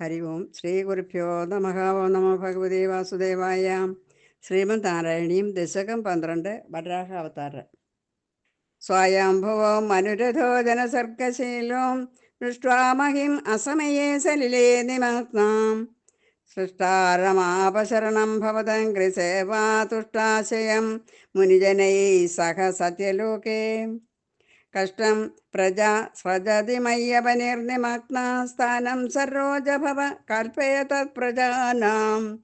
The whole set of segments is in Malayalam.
ഹരി ഓം ശ്രീ ഗുരുഭ്യോ നമഃ ഓം നമോ ഭഗവതി വാസുദേവായ ശ്രീമദ് നാരായണീയം ദശകം പന്ത്രണ്ട് വരാഹ അവതാര സ്വായംഭുവോ മനുരഥോ ജനസർഗശീലോ ദൃഷ്ട്വാമഹിം അസമയേ സലിലേ നിമഗ്നാം. സൃഷ്ടാരമാപശരണം ഭവതം കൃസേവാ തുഷ്ടാശയം മുനിജനൈ സഹ സത്യലോകേ. കഷ്ടം പ്രജാ സ്രജതി മയ്യപനിർനിമഗ്നാസ്ഥാനം സരോജഭവ കൽപ്പയ പ്രജാനാം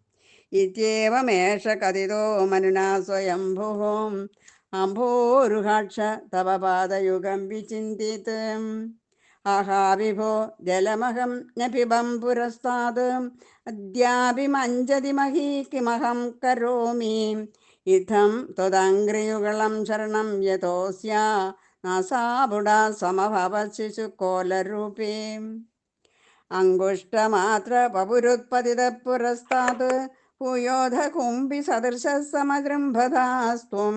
ഇത്യേവമേഷ കഥിതോ മനുനാ സ്വയംഭുः അംഭോരുഹാക്ഷ തവ പാദയുഗം വിചിന്തിത്. ആഹാ വിഭോ ജലമഹം നപിബം പുരസ്താത്. അദ്യാപി മഞ്ജതി മഹീ കിമഹം കരോമി. ഇത്തം ത്വദംഗ്രിയുഗളം ശരണം യതോസ്യ ശിശുക്കോലരൂപേ അങ്കുഷ്ടമാത്ര പപുരുത്പതിത പുരസ്താത് ഭൂയോധ കുംഭി സദൃശ സമജൃംഭതാസ്ത്വം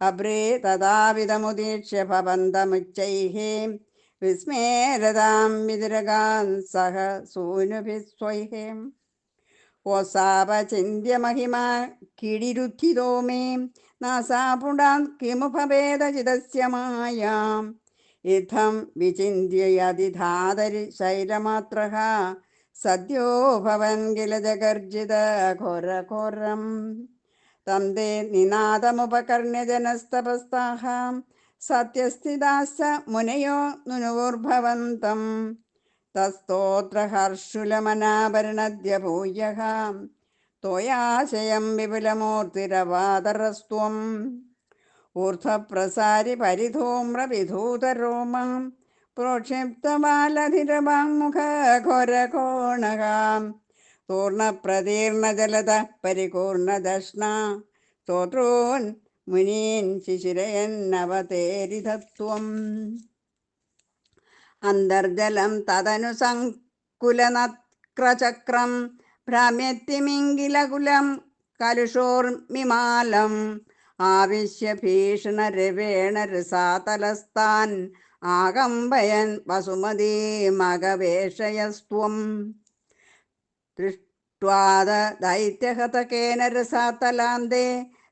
അബ്രേ തഥാവിധമുദീക്ഷ്യ ഭവന്തമുച്ചൈः വിസ്മേരതാം വിതിരകാൻ സഹ സൂനുഭിസ്വൈः ഓസാപചിന്യ മഹിമ കിടിരുദ്ധിതോ മേ നാസാപുടാൻ കിമുപഭേദചിതസ്യ മായാം ഇത്തം വിചിന്യയതിധാതരി ശൈലമാത്രഃ സദ്യോ ഭവൻ കില ജഗർജിത ഘോരഘോരം. തം തേ നിനാദമുപകർണ്യ ജനസ്തപസ്താഹ സത്യസ്ഥിതാശ്ച മുനയോ നുനുർഭവന്തം തസ്തോത്ര ത്വയാശയം വിപുലമൂർത്തിരവാതരസ്ത്വം ഊർധ്വപ്രസാരി പരിധൂമ്രവിധൂതരോമാം പ്രോക്ഷിപ്തമാലധിരവാങ്മുഖ ഘോരകോണകാം പൂർണപ്രതീർണജലത പരിപൂർണദഷ്ണ. സ്തോത്രൂൻ മുനീൻ ശിശിരയന്നവതേരിതത്വം. അന്തർജലം തദനു സങ്കുലനക്രചക്രം ഭ്രാമ്യത്തിമിങ്കിലകുലം കലുഷോർമിമാലം ആവിശ്യ ഭീഷണരവേണ രസാതലസ്ഥാൻ ആകമ്പയൻ വസുമതീ മകവേഷയസ്ത്വം. ദൃഷ്ട്വാദ ദൈത്യഹതകേന രസാതലാന്തേ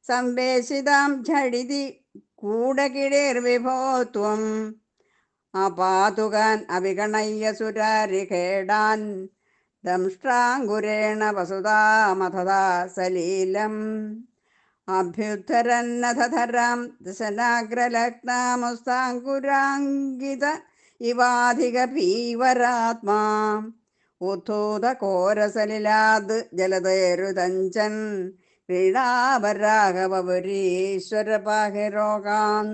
സംവേശിതാം ഝടിതി കൂടകിടേർവിഭോ അപാതുകാൻ അവിഗണയ്യ സുരാരിഖേടാൻ ദംഷ്ട്രാങ്കുരേണ വസുതാമഥതാ സലീലം. അഭ്യുദ്ധരന്നധരാം ദശനാഗ്രലഗ്നാമുസ്താങ്കുരാങ്കിത ഇവാധിക പീവരാത്മാ ഉദ്ധൂതഘോരസലിലാത് ജലതേരുതഞ്ചൻ ക്രീഡാപരാഘവപുരീശ്വര പാഹിരോഗാൻ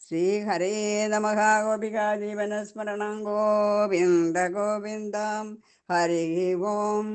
ശ്രീഹരേ നമ. ഗോപികാജീവനസ്മരണം ഗോവിന്ദ ഗോവിന്ദം. ഹരി ഓം.